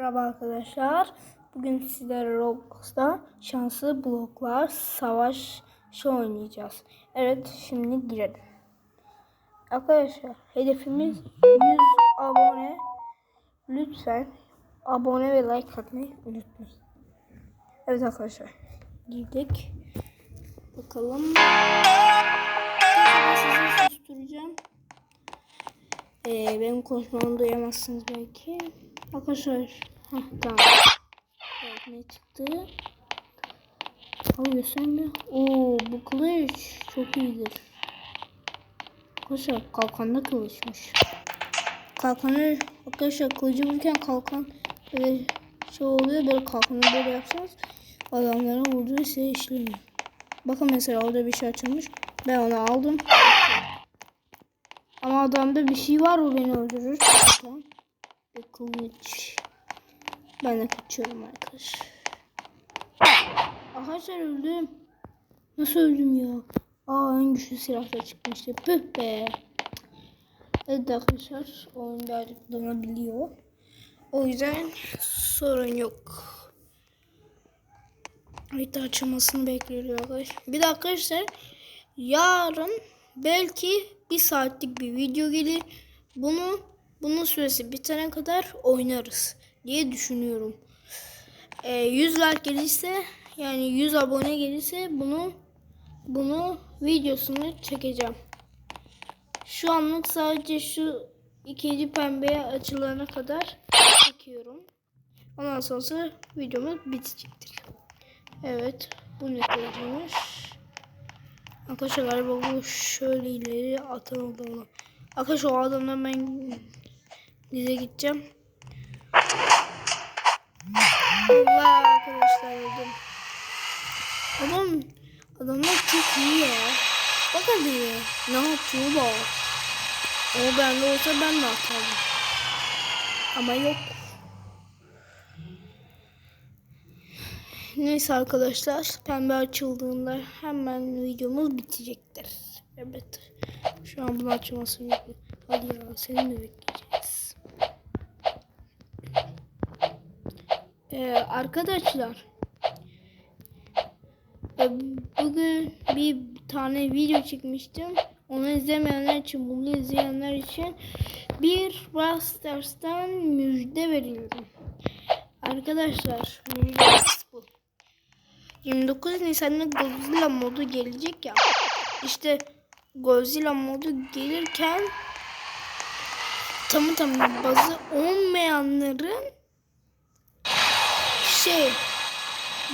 Merhaba arkadaşlar. Bugün sizlere Roblox'ta şanslı bloklar savaş oynayacağız. Evet şimdi girelim. Arkadaşlar hedefimiz 100 abone. Lütfen abone ve like atmayı unutmayın. Evet arkadaşlar girdik. Bakalım. Sizi susturacağım. Ee, benim konuşmamı duyamazsınız belki. Arkadaşlar. Heh, tamam. Evet, ne çıktı? Abi göstermiyor. Oo bu kılıç çok iyidir. Arkadaşlar kalkanlı kılıçmış. Kalkanı arkadaşlar kılıcı vururken kalkan böyle şey oluyor böyle kalkanı böyle yapsanız adamlara vurduğu size işlemiyor. Bakın mesela orada bir şey açılmış. Ben onu aldım. Ama adamda bir şey var o beni öldürür. Tamam. Kılıç. Ben de kaçıyorum arkadaşlar. Arkadaşlar öldüm. Nasıl öldüm ya? Aa en güçlü silah da çıkmıştı. Püh be. Evet arkadaşlar oyun birazcık donabiliyor. O yüzden sorun yok. Harita açılmasını bekliyoruz arkadaşlar. Bir de arkadaşlar yarın belki bir saatlik bir video gelir. Bunu bunun süresi bitene kadar oynarız diye düşünüyorum. Ee, 100 like gelirse yani 100 abone gelirse bunu bunu videosunu çekeceğim. Şu anlık sadece şu ikinci pembeye açılana kadar çekiyorum. Ondan sonra videomuz bitecektir. Evet. Bu ne kılıcıymış? Arkadaşlar galiba bu şöyle ileri atan oldu. Arkadaşlar o adamdan ben dize gideceğim. Allah arkadaşlar öldüm. Adam adamlar çok iyi ya. Bak hadi ne yapıyor bak. O bende olsa ben de atardım. Ama yok. Neyse arkadaşlar pembe açıldığında hemen videomuz bitecektir. Evet. Şu an bunu açmasını yok. Hadi ya seni mi bekleyeceğiz? Ee, arkadaşlar e, bugün bir tane video çekmiştim. Onu izlemeyenler için, bunu izleyenler için bir Brawl müjde veriyorum. Arkadaşlar müjdemiz bu. 29 Nisan'da Godzilla modu gelecek ya. İşte Godzilla modu gelirken tamı tamı bazı olmayanların şey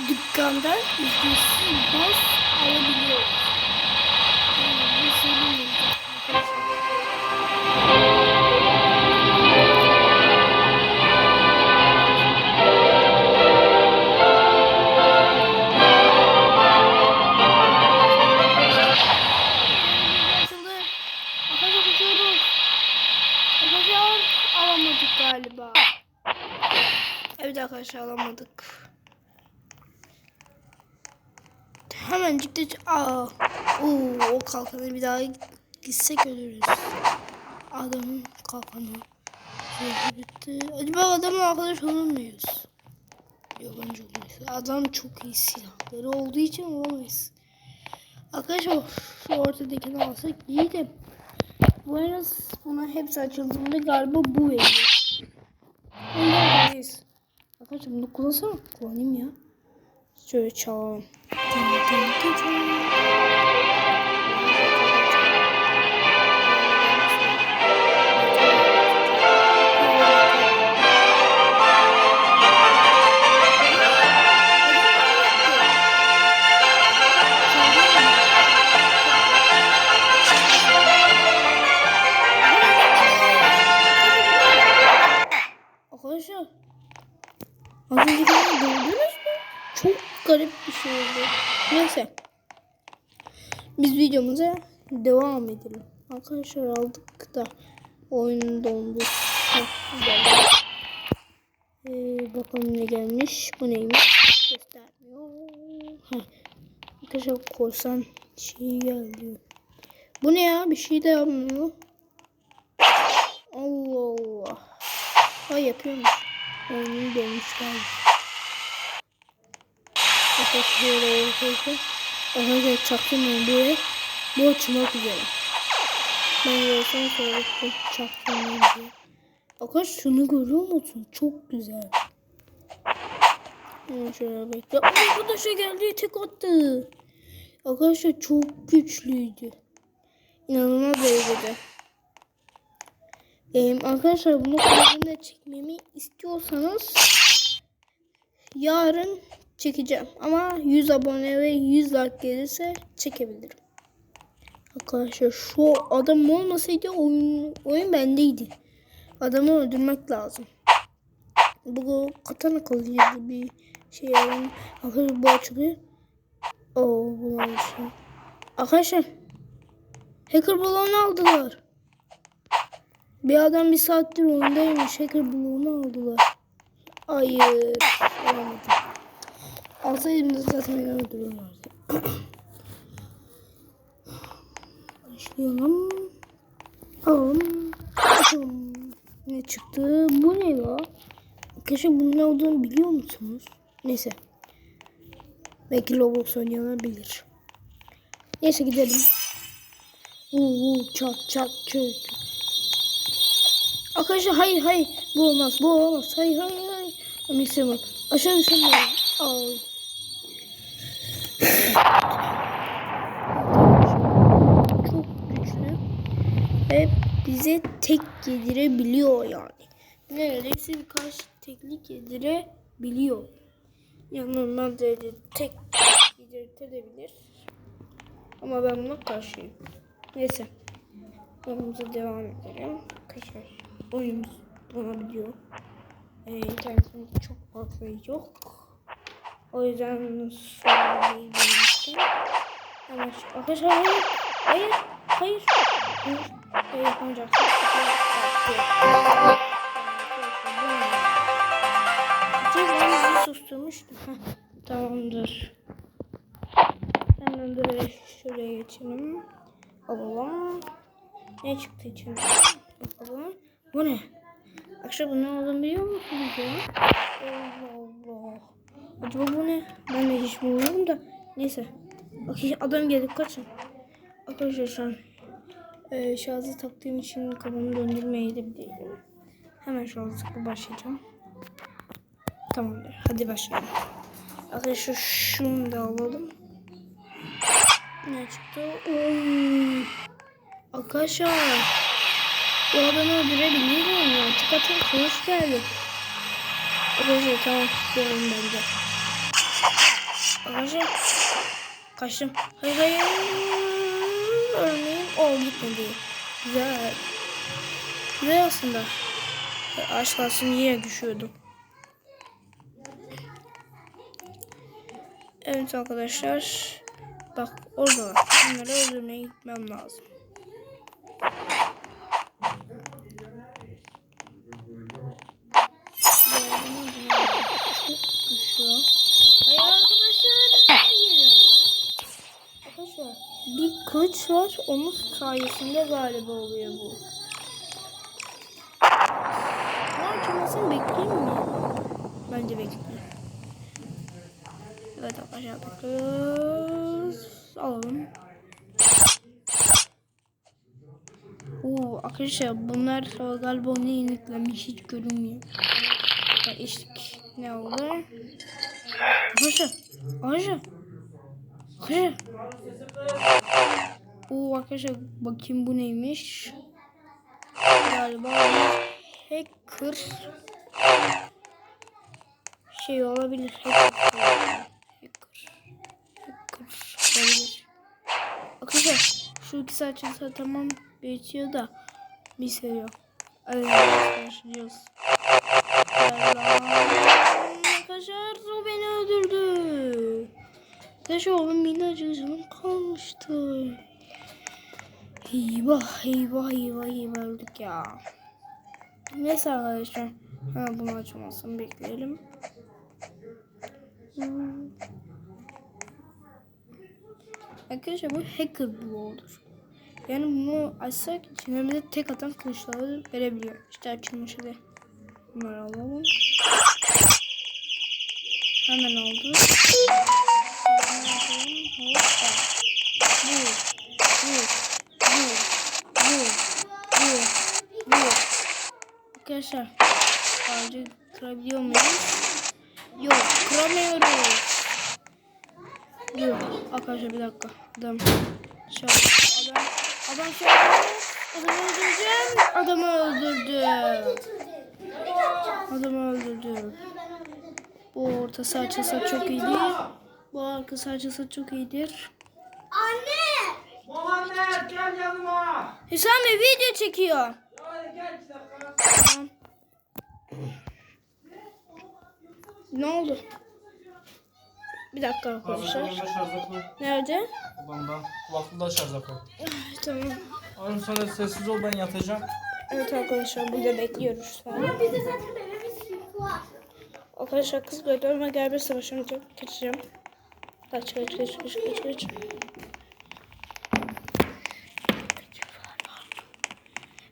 dükkandan ücretsiz baz alabiliyor. Yani bu şey alamadık galiba. Evet arkadaşlar alamadık. Hemencik de aa, oo, o kalkanı bir daha gitsek ölürüz. Adamın kalkanı. Sözü bitti. Acaba adamla arkadaş olur muyuz? Yok bence olmayız. Adam çok iyi silahları olduğu için olamayız. Arkadaşlar şu ortadakini alsak iyi de bu en az buna hepsi açıldığında galiba bu veriyor. Onlardayız. Arkadaşlar bunu kullansana. Kullanayım ya. Şöyle çalalım. Gördünüz mü? Çok garip bir şey oldu. Neyse. Biz videomuza devam edelim. Arkadaşlar aldık da oyun dondu. Ee, bakalım ne gelmiş. Bu neymiş? Göstermiyor. Heh. Arkadaşlar korsan şey geldi. Bu ne ya? Bir şey de yapmıyor. Allah Allah. Ay yapıyormuş. Oyunun dolmuş geldi. Arkadaşlar böyle arkadaşlar. Çaktırmayın buraya. Bu açılmak üzere. Ben görsem söyledim çaktırmayın diye. Arkadaşlar şunu görüyor musun? Çok güzel. Hemen şöyle bekle. Arkadaşlar geldi tek attı. Arkadaşlar çok güçlüydü. İnanılmaz derecede. Ee, arkadaşlar bunu kanalımda çekmemi istiyorsanız yarın çekeceğim. Ama 100 abone ve 100 like gelirse çekebilirim. Arkadaşlar şu adam olmasaydı oyun, oyun bendeydi. Adamı öldürmek lazım. Bu katana kalıcı bir şey yani. Arkadaşlar bu açılıyor. Oo bu olmuş. Arkadaşlar hacker balonu aldılar. Bir adam bir saattir oyundaymış. Hacker balonu aldılar. Hayır. Alamadım. Alsaydım zaten beni öldürürlerdi. Başlayalım. Alalım. Bakalım. Ne çıktı? Bu ne ya? Arkadaşlar bunun ne olduğunu biliyor musunuz? Neyse. Belki Roblox oynayanlar bilir. Neyse gidelim. Uuu çat çat çat. Arkadaşlar hayır hayır. Bu olmaz bu olmaz. Hayır hayır hayır. Ama istemiyorum. Aşağı düşemiyorum. Al. Çok güçlü. Ve bize tek yedirebiliyor yani. Neredeyse birkaç teknik yedirebiliyor. Normal derecede tek yedirtebilir. Ama ben buna karşıyım. Neyse. Oyunumuza devam edelim. Arkadaşlar oyunumuz donabiliyor. Ee, internetim çok fazla yok. O yüzden söylemeyi denemiştim. Hemen şu- Arkadaşlar hayır. Hayır. Hayır. Hayır. Hayır yapamayacak. Cezanızı susturmuştum. Heh, Tamamdır. Hemen böyle şuraya geçelim. Alalım. Ne çıktı içinde? Bakalım. Bu ne? Akşam bu ne olduğunu biliyor musunuz ya? Allah. Acaba bu ne? Ben de hiç bilmiyorum da. Neyse. Okey adam geldi kaçın. Arkadaşlar şu an e, şarjı taktığım için kafamı döndürmeye de biliyorum. Hemen şarjı takıp başlayacağım. Tamamdır. Hadi başlayalım. Arkadaşlar şunu da alalım. Ne çıktı? Oy. Arkadaşlar. Bu adamı öldürebilir miyim ya? Tıkatın kılıç geldi. Arkadaşlar tamam. Görün bende. Arkadaşlar. Kaçtım. Hayır hayır. Ölmeyeyim. O gitmedi. Güzel. Güzel aslında. Aşk olsun yine düşüyordum. Evet arkadaşlar. Bak orada. Bunları öldürmeye gitmem lazım. Var. Onun sayesinde galiba oluyor bu. Ne açılmasını bekleyeyim mi? Bence bekleyeyim. Evet arkadaşlar bakıyoruz. Alalım. Oo arkadaşlar bunlar galiba onu yeniliklenmiş hiç görünmüyor. Eşlik ne oldu? Arkadaşlar. Arkadaşlar. Arkadaşlar. Oo arkadaşlar bakayım bu neymiş. Galiba hacker şey olabilir. Hacker. Hacker. Hacker olabilir. Arkadaşlar şu iki saat çalışsa tamam bitiyor da bir seviyor. Evet başlıyoruz. Arkadaşlar o beni öldürdü. Arkadaşlar onun minnacık canım kalmıştı. Eyvah eyvah eyvah eyvah öldük ya. Neyse arkadaşlar. Hemen bunu açmasını bekleyelim. Hmm. Arkadaşlar bu hacker bu olur. Yani bunu açsak içine tek atan kılıçları verebiliyor. İşte açılmış hadi. Bunları alalım. Hemen oldu. Hoppa. Vur. Arkadaşlar. Ağacı kırabiliyor muyuz? Yok. Kıramıyoruz. Dur. Arkadaşlar bir dakika. Adam. Şöyle. Adam. Adam şöyle. Adamı öldüreceğim. Adamı öldürdüm. Adamı öldürdüm. Bu orta sağ açılsa çok iyidir. Bu arka sağ açılsa çok iyidir. Muhammed gel yanıma. Hüsam Bey video çekiyor. Hadi gel iki dakika. Tamam. Ne oldu? Bir dakika arkadaşlar. Nerede? Babamdan kulaklığı şarja koy. Tamam. Oğlum sen de sessiz ol ben yatacağım. Evet arkadaşlar burada bekliyoruz. Tamam. Bizde zaten bebemiz var. Arkadaşlar kız gördüğüme gel bir savaşını kaçacağım. Kaç kaç kaç kaç kaç kaç.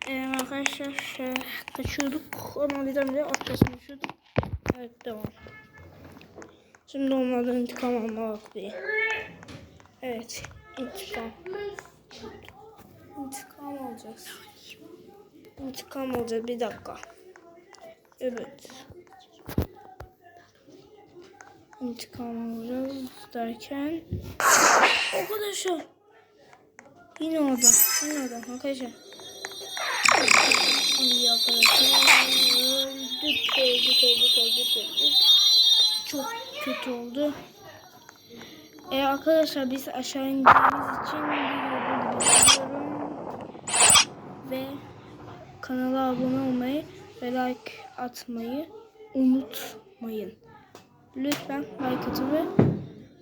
Ee, arkadaşlar şey, kaçıyorduk ama birden de arkasına düşüyorduk. Evet devam. Şimdi onlardan intikam alma vakti. Evet intikam. İntikam alacağız. İntikam alacağız bir dakika. Evet. İntikam alacağız derken arkadaşlar yine orada yine orada arkadaşlar Hadi arkadaşlar öldük öldük öldük öldük öldük çok kötü oldu e arkadaşlar biz aşağı indiğimiz için videoyu ve kanala abone olmayı ve like atmayı unutmayın. Lütfen like atın ve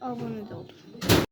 abone de olun.